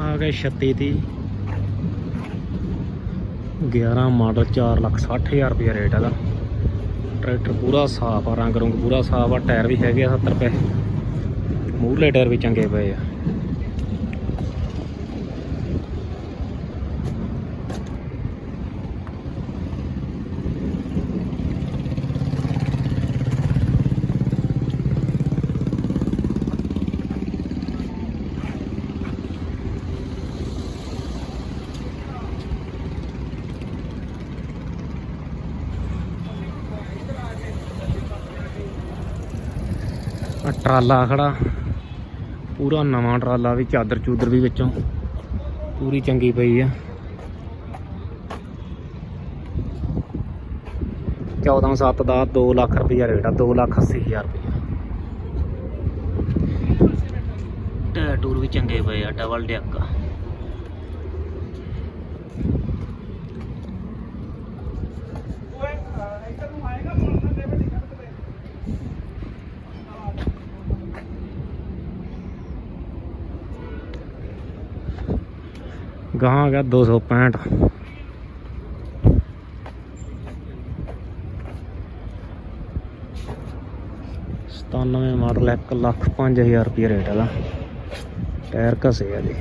ਆ ਗਏ 36 ਦੀ 11 ਮਾਡਲ 4 ਲੱਖ 60000 ਰੁਪਏ ਰੇਟ ਇਹਦਾ ਟਰੈਕਟਰ ਪੂਰਾ ਸਾਫ਼ ਆ, ਰੰਗ ਰੁੰਗ ਪੂਰਾ ਸਾਫ਼ ਆ, ਟਾਇਰ ਵੀ ਹੈਗੇ ਆ 70 ਰੁਪਏ। ਮੂਹਰਲੇ ਟਾਇਰ ਵੀ ਚੰਗੇ ਪਏ ਆ। ਆ ਟਰਾਲਾ ਖੜਾ। ਪੂਰਾ ਨਵਾਂ ਟਰਾਲਾ ਵੀ, ਚਾਦਰ ਚੂਦਰ ਵੀ ਵਿੱਚੋਂ। ਪੂਰੀ ਚੰਗੀ ਪਈ ਆ। 14 7 ਦਾ 2 ਲੱਖ ਰੁਪਈਆ ਰੇਟ ਆ 2 ਲੱਖ 80 ਹਜ਼ਾਰ ਰੁਪਈਆ। ਟਾਇਰ ਟੂਰ ਵੀ ਚੰਗੇ ਪਏ ਆ, ਡਬਲ ਡੈਕ ਆ। ਗਾਂ ਆ ਗਿਆ 265 97 ਮਾਡਲ 1 ਲੱਖ 5000 ਰੁਪਏ ਰੇਟ ਇਹਦਾ ਟਾਇਰ ਘਸੇ ਆ ਜੀ।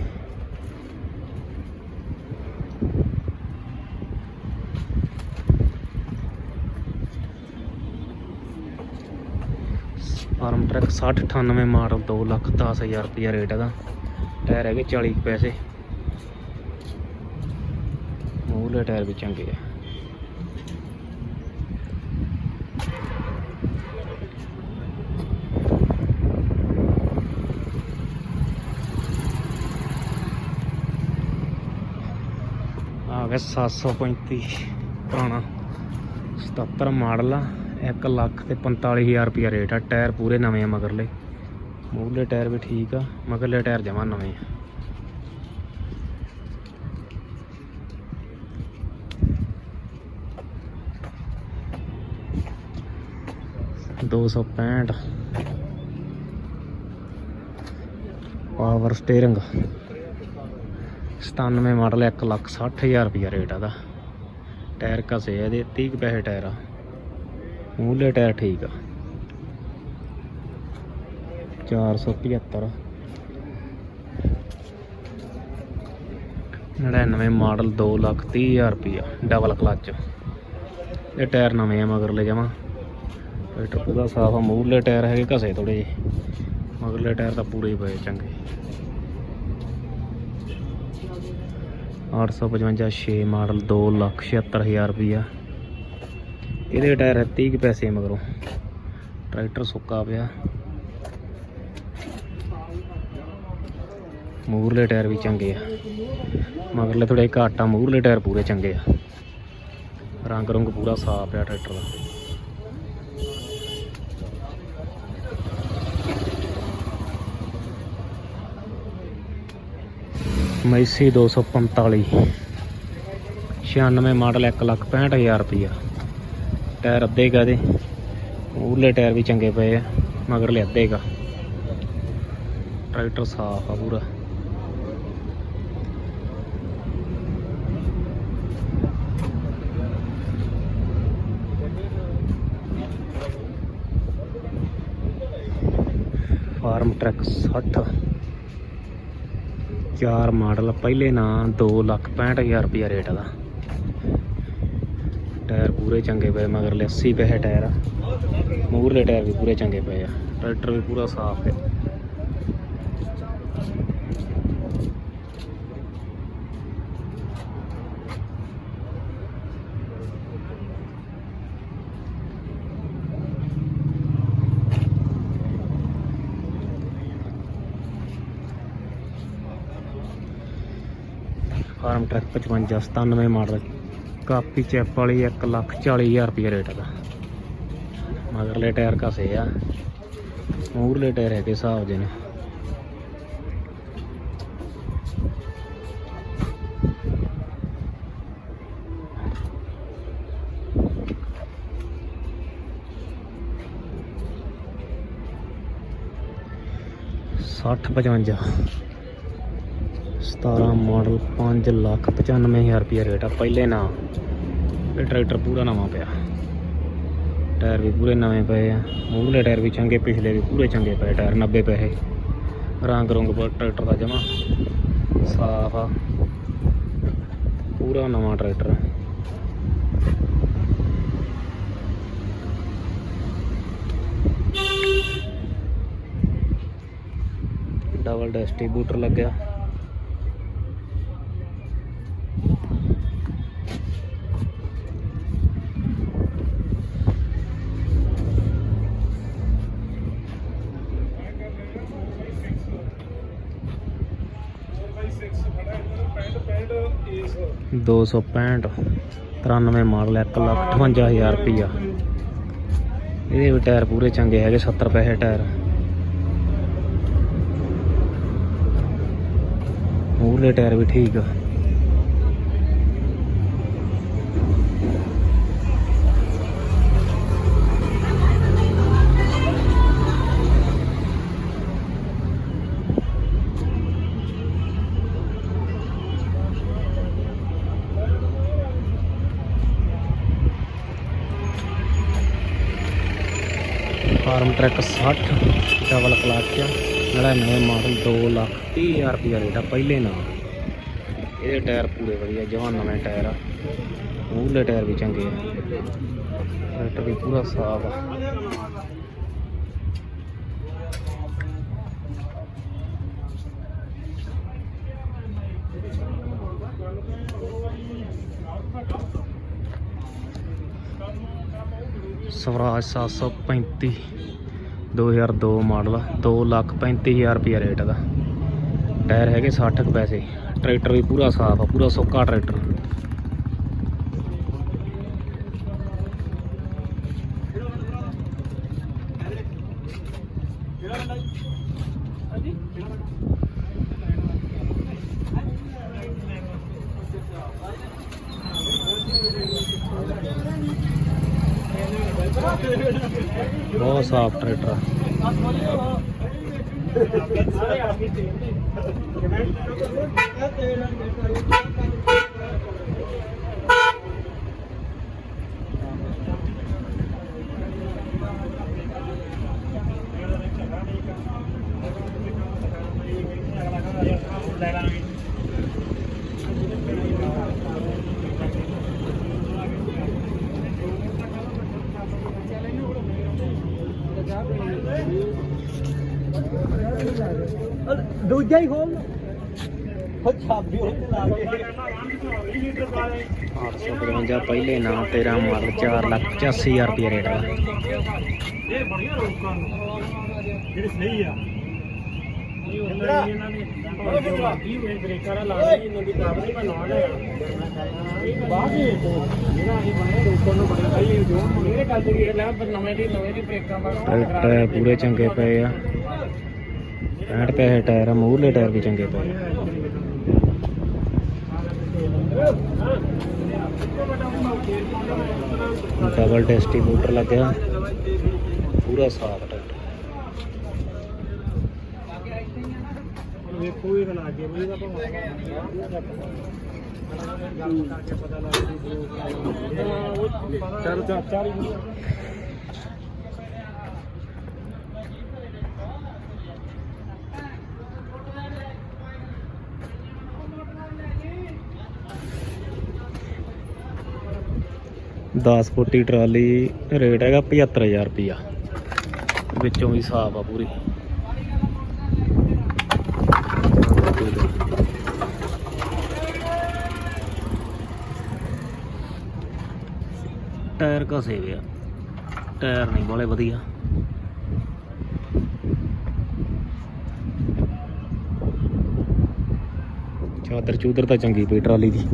ਫਾਰਮ ਟਰੈਕ 60 98 ਮਾਡਲ 2 ਲੱਖ 10000 ਰੁਪਏ ਰੇਟ ਇਹਦਾ ਟਾਇਰ ਹੈਗੇ 40 ਪੈਸੇ। ਮੂਹਰੇ ਟਾਇਰ ਵੀ ਚੰਗੇ ਆ। ਆ ਗਿਆ 735 ਪੁਰਾਣਾ 77 ਮਾਡਲ ਆ 1 ਲੱਖ ਤੇ 45000 ਰੁਪਿਆ ਰੇਟ ਆ, ਟਾਇਰ ਪੂਰੇ ਨਵੇਂ ਆ ਮਗਰਲੇ। ਮੂਹਰਲੇ ਟਾਇਰ ਵੀ ਠੀਕ ਆ, ਮਗਰਲੇ ਟਾਇਰ ਜਮਾ ਨਵੇਂ ਆ। ਦੋ ਸੌ ਪੈਂਹਠ। ਪਾਵਰ ਸਟੀਅਰਿੰਗ 97 ਮਾਡਲ 1 ਲੱਖ 60 ਹਜ਼ਾਰ ਰੁਪਿਆ ਰੇਟ ਇਹਦਾ। ਟਾਇਰ ਘਸੇ ਆ ਇਹਦੇ 30 ਕੁ ਪੈਸੇ ਟਾਇਰ ਆ। ਮੂਹਰਲੇ ਟਾਇਰ ਠੀਕ ਆ। 475 99 ਮਾਡਲ 2 ਲੱਖ 30 ਹਜ਼ਾਰ ਰੁਪਿਆ ਡਬਲ ਕਲਚ ਇਹ ਟਾਇਰ ਨਵੇਂ ਆ, ਮਗਰਲੇ ਜਮਾ। ਟਰੈਕਟਰ ਪੂਰਾ ਸਾਫ਼ ਆ ਮੂਹਰਲੇ ਟਾਇਰ ਹੈਗੇ ਘਸੇ ਥੋੜੇ ਜਿਹੇ। ਮਗਰਲੇ ਟਾਇਰ ਤਾਂ ਪੂਰੇ ਹੀ ਪਏ ਚੰਗੇ। 855 6 ਮਾਡਲ 2 ਲੱਖ 76000 ਰੁਪਈਆ। ਇਹਦੇ ਟਾਇਰ ਹੈ 30 ਪੈਸੇ ਮਗਰੋਂ। ਟਰੈਕਟਰ ਸੁੱਕਾ ਪਿਆ। ਮੂਹਰਲੇ ਟਾਇਰ ਵੀ ਚੰਗੇ ਆ। ਮਗਰਲੇ ਥੋੜੇ ਘੱਟ ਆ ਮੂਹਰਲੇ ਟਾਇਰ ਪੂਰੇ ਚੰਗੇ ਆ। ਰੰਗ ਰੰਗ ਪੂਰਾ ਸਾਫ਼ ਆ ਟਰੈਕਟਰ ਦਾ। ਮੈਸੀ 245 96 ਮਾਡਲ 1 ਲੱਖ 65000 ਰੁਪਈਆ। ਟਾਇਰ ਅੱਧੇ ਕਾ ਦੇ ਮੂਹਰਲੇ ਟਾਇਰ ਵੀ ਚੰਗੇ ਪਏ ਆ, ਮਗਰਲੇ ਅੱਧੇ ਕਾ ਟਰੈਕਟਰ ਸਾਫ਼ ਆ ਪੂਰਾ। ਫਾਰਮ ਟਰੈਕ 60 ਚਾਰ ਮਾਡਲ, ਪਹਿਲੇ ਨਾਂ 2 ਲੱਖ 65000 ਰੁਪਿਆ ਰੇਟ ਦਾ। ਟਾਇਰ ਪੂਰੇ ਚੰਗੇ ਪਏ, ਮਗਰਲੇ 80 ਪੈਸੇ ਟਾਇਰ ਆ। ਮੂਹਰਲੇ ਟਾਇਰ ਵੀ ਪੂਰੇ ਚੰਗੇ ਪਏ ਆ। ਟਰੈਕਟਰ ਵੀ ਪੂਰਾ ਸਾਫ਼ ਹੈ। ਫਾਰਮ ਟਰੈਕ 55 97 ਮਾਡਲ, ਕਾਪੀ ਚੈਪ ਵਾਲੀ 1 ਲੱਖ 40000 ਰੁਪਏ ਰੇਟ ਦਾ ਮਗਰਲੇ ਟਾਇਰ ਘਸੇ ਆ ਮੂਹਰਲੇ ਟਾਇਰ ਹੈਗੇ ਹਿਸਾਬ ਦੇ ਨੇ। ਸੱਠ ਪਚਵੰਜਾ। 17 ਮਾਡਲ 5 ਲੱਖ 95000 ਰੁਪਏ ਰੇਟ ਆ, ਪਹਿਲੇ ਨਾ। ਇਹ ਟਰੈਕਟਰ ਪੂਰਾ ਨਵਾਂ ਪਿਆ। ਟਾਇਰ ਵੀ ਪੂਰੇ ਨਵੇਂ ਪਏ ਆ। ਮੂਹਰੇ ਟਾਇਰ ਵੀ ਚੰਗੇ, ਪਿਛਲੇ ਵੀ ਪੂਰੇ ਚੰਗੇ ਪਏ ਟਾਇਰ 90 ਪੈਸੇ ਰੰਗ ਰੁੰਗ ਟਰੈਕਟਰ ਦਾ ਜਮਾ। ਸਾਫ਼ ਆ। ਪੂਰਾ ਨਵਾਂ ਟਰੈਕਟਰ ਆ। ਡਬਲ ਡਿਸਟ੍ਰੀਬਿਊਟਰ ਲੱਗਿਆ। ਦੋ ਸੌ ਪੈਂਹਠ 93 ਮਾਡਲ 1 ਲੱਖ 58000 ਰੁਪਈਆ। ਇਹਦੇ ਵੀ ਟਾਇਰ ਪੂਰੇ ਚੰਗੇ ਹੈਗੇ 70 ਪੈਸੇ ਟਾਇਰ। ਮੂਹਰਲੇ ਟਾਇਰ ਵੀ ਠੀਕ ਆ। Farmtrac 60 double clutch 99 model 2 lakh 30 ਹਜ਼ਾਰ ਰੁਪਇਆ ਰੇਟ ਆ ਪਹਿਲੇ ਨਾਲ। ਇਹਦੇ ਟਾਇਰ ਪੂਰੇ ਵਧੀਆ ਜਵਾਂ ਨਵੇਂ ਟਾਇਰ ਆ। ਮੂਹਰਲੇ ਟਾਇਰ ਵੀ ਚੰਗੇ ਆ। ਟਰੈਕਟਰ ਵੀ ਪੂਰਾ ਸਾਫ਼ ਆ। ਸਵਰਾਜ 735 2002 ਮਾਡਲ 2 ਲੱਖ 35000 ਰੁਪਇਆ ਰੇਟ ਦਾ ਟਾਇਰ ਹੈਗੇ 60 ਕੁ ਪੈਸੇ, ਟਰੈਕਟਰ ਵੀ ਪੂਰਾ ਸਾਫ਼ ਆ, ਪੂਰਾ ਸੁੱਕਾ ਟਰੈਕਟਰ। ਬਹੁਤ ਸਾਫ਼ ਟਰੈਕਟਰ ਆ। ਦੂਜਾ ਹੀ ਖੋਲ ਉਹ ਛਾਬੀ ਉੱਤੇ ਲਾ ਦੇ 852 ਪਹਿਲੇ ਨਾ 13 ਮਾਡਲ 4 ਲੱਖ 85000 ਰੁਪਇਆ ਰੇਟ ਦਾ ਇਹ ਬੜੀਆਂ ਲੋਕਾਂ ਨੂੰ ਜਿਹੜੇ ਸਹੀ ਆ ਕੀ ਟਰੈਕਟਰ ਪੂਰੇ ਚੰਗੇ ਪਏ ਆ। पैंट टायर है मूहले टायर भी चंगे पे डबल टेस्टी मोटर लग गया। पूरा साफ़ ट्रैक्टर 10 ਫੋਟੀ ਟਰਾਲੀ, ਰੇਟ ਹੈਗਾ 75000 ਰੁਪਿਆ ਵਿੱਚੋਂ ਵੀ ਸਾਫ਼ ਆ ਪੂਰੀ। ਟਾਇਰ ਕਸੇ ਵੇ ਟਾਇਰ ਨਹੀਂ ਬੋਲੇ ਵਧੀਆ। ਚਾਦਰ ਚੂਦਰ ਤਾਂ ਚੰਗੀ ਪਈ ਟਰਾਲੀ ਦੀ।